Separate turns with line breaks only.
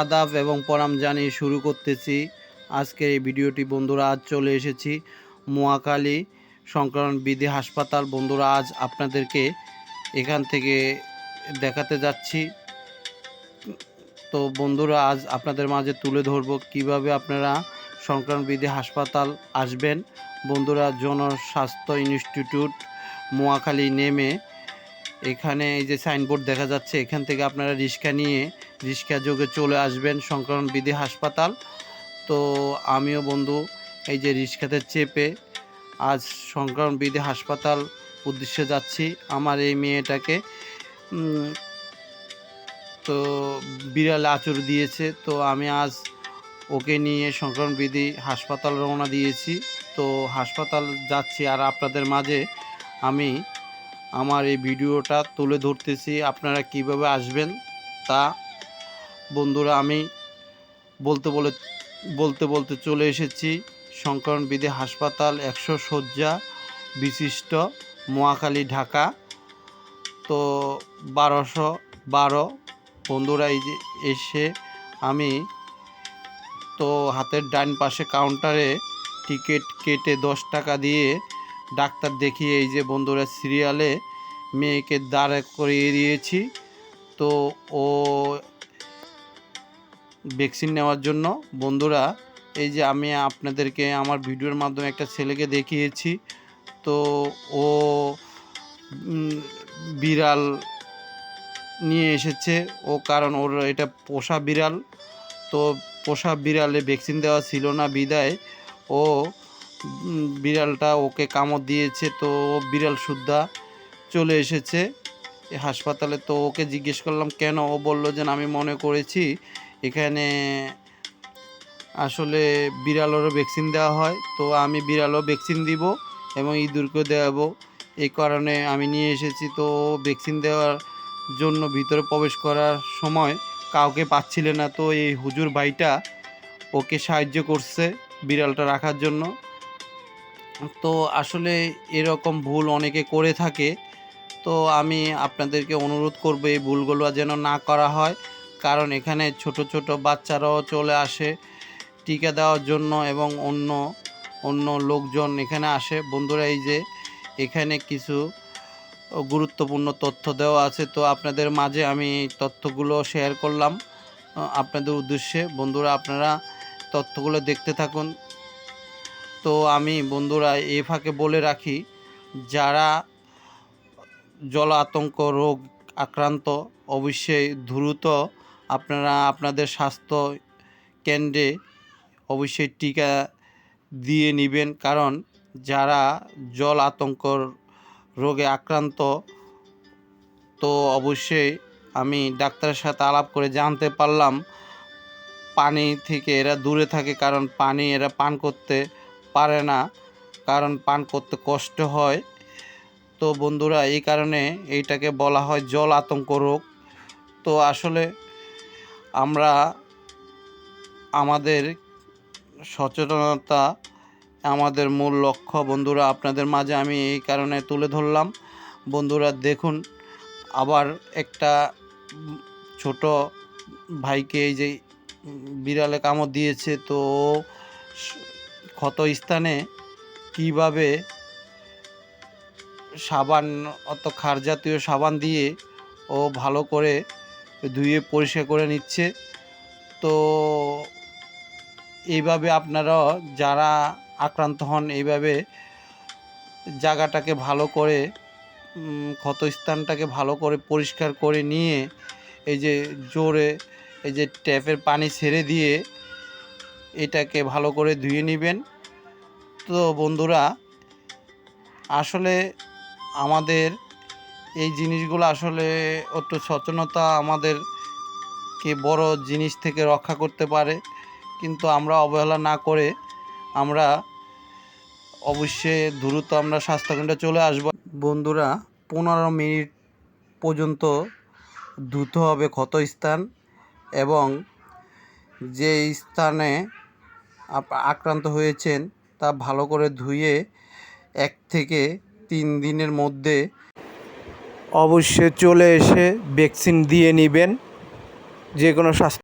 আদাব এবং পরাম জানিয়ে শুরু করতেছি। আজকের এই ভিডিওটি বন্ধুরা আজ চলে এসেছি মোয়াখালী সংক্রমণ বিধি হাসপাতাল। বন্ধুরা, আজ আপনাদেরকে এখান থেকে দেখাতে যাচ্ছি। তো বন্ধুরা, আজ আপনাদের মাঝে তুলে ধরব কীভাবে আপনারা সংক্রমণ বিধি হাসপাতাল আসবেন। বন্ধুরা, জনস্বাস্থ্য ইনস্টিটিউট মোয়াখালী নেমে এখানে এই যে সাইনবোর্ড দেখা যাচ্ছে, এখান থেকে আপনারা রিক্সা নিয়ে রিক্সা যোগে চলে আসবেন সংক্রমণ বিধি হাসপাতাল। তো আমিও বন্ধু এই যে রিক্সাতে চেপে আজ সংক্রমণ বিধি হাসপাতাল উদ্দেশ্যে যাচ্ছি, আমার এই মেয়েটাকে তো বিড়াল আচর দিয়েছে, তো আমি আজ ওকে নিয়ে সংক্রমণ বিধি হাসপাতাল রওনা দিয়েছি। তো হাসপাতাল যাচ্ছি আর আপনাদের মাঝে আমি আমার এই ভিডিওটা তুলে ধরতেছি আপনারা কীভাবে আসবেন তা বন্ধুরা আমি বলতে বলে, বলতে বলতে চলে এসেছি সংকরণ বিধি হাসপাতাল একশো শয্যা বিশিষ্ট মোয়াখালী ঢাকা। তো বারোশো বারো বন্ধুরা এসে আমি তো হাতের ডান পাশে কাউন্টারে টিকিট কেটে দশ টাকা দিয়ে ডাক্তার দেখিয়ে এই যে বন্ধুরা সিরিয়ালে মেয়েকে দাঁড় করিয়ে দিয়েছি। তো ও ভ্যাকসিন নেওয়ার জন্য, বন্ধুরা, এই যে আমি আপনাদেরকে আমার ভিডিওর মাধ্যমে একটা ছেলেকে দেখিয়েছি। তো ও বিড়াল নিয়ে এসেছে। ও কারণ ওর এটা পোষা বিড়াল। তো পোষা বিড়ালে ভ্যাকসিন দেওয়া ছিল না বিদায়। ও বিড়ালটা ওকে কামড় দিয়েছে, তো বিড়াল সুদ্ধা চলে এসেছে হাসপাতালে। তো ওকে জিজ্ঞেস করলাম, কেন? ও বলল যে, আমি মনে করেছি এখানে আসলে বিড়ালেরও ভ্যাকসিন দেওয়া হয়, তো আমি বিড়ালও ভ্যাকসিন দিব এবং ইঁদুরকেও দেওয়াবো। এই কারণে আমি নিয়ে এসেছি। তো ভ্যাকসিন দেওয়ার জন্য ভিতরে প্রবেশ করার সময় কাউকে পাচ্ছিলে না। তো এই হুজুর ভাইটা ওকে সাহায্য করছে বিড়ালটা রাখার জন্য। তো আসলে এরকম ভুল অনেকে করে থাকে। তো আমি আপনাদেরকে অনুরোধ করব এই ভুলগুলো যেন না করা হয়। কারণ এখানে ছোট ছোট বাচ্চারাও চলে আসে টিকা দেওয়ার জন্য এবং অন্য অন্য লোকজন এখানে আসে। বন্ধুরা, এই যে এখানে কিছু গুরুত্বপূর্ণ তথ্য দেওয়া আছে। তো আপনাদের মাঝে আমি তথ্যগুলো শেয়ার করলাম আপনাদের উদ্দেশ্যে। বন্ধুরা, আপনারা তথ্যগুলো দেখতে থাকুন। তো আমি বন্ধুরা এ ফাঁকে বলে রাখি, যারা জল আতঙ্ক রোগ আক্রান্ত, অবশ্যই দ্রুত আপনারা আপনাদের স্বাস্থ্য কেন্দ্রে অবশ্যই টিকা দিয়ে নেবেন। কারণ যারা জল আতঙ্কর রোগে আক্রান্ত, তো অবশ্যই আমি ডাক্তারের সাথে আলাপ করে জানতে পারলাম। পানি থেকে এরা দূরে থাকে, কারণ পানি এরা পান করতে পারে না, কারণ পান করতে কষ্ট হয়। তো বন্ধুরা, এই কারণে এইটাকে বলা হয় জল আতঙ্ক রোগ। তো আসলে আমরা আমাদের সচেতনতা আমাদের মূল লক্ষ্য। বন্ধুরা, আপনাদের মাঝে আমি এই কারণে তুলে ধরলাম। বন্ধুরা, দেখুন, আবার একটা ছোট ভাইকে এই যে বিড়ালে কামড় দিয়েছে, তো ক্ষত স্থানে কীভাবে সাবান, অত ক্ষার জাতীয় সাবান দিয়ে ও ভালো করে ধুয়ে পরিষ্কার করে নিচ্ছে। তো এইভাবে আপনারা যারা আক্রান্ত হন, এইভাবে জায়গাটাকে ভালো করে ক্ষতস্থানটাকে ভালো করে পরিষ্কার করে নিয়ে এই যে জোরে, এই যে ট্যাপের পানি ছেড়ে দিয়ে এটাকে ভালো করে ধুয়ে নেবেন। তো বন্ধুরা, আসলে আমাদের এই জিনিসগুলো আসলে একটু সচেতনতা আমাদেরকে বড় জিনিস থেকে রক্ষা করতে পারে। কিন্তু আমরা অবহেলা না করে আমরা অবশ্যই দ্রুত আমরা স্বাস্থ্যকেন্দ্রে চলে আসব। বন্ধুরা, পনেরো মিনিট পর্যন্ত ধুতে হবে ক্ষত স্থান এবং যে স্থানে আক্রান্ত হয়েছেন তা ভালো করে ধুয়ে এক থেকে তিন দিনের মধ্যে অবশ্যই চলে এসে ভ্যাকসিন দিয়ে নেবেন। যে কোনো স্বাস্থ্য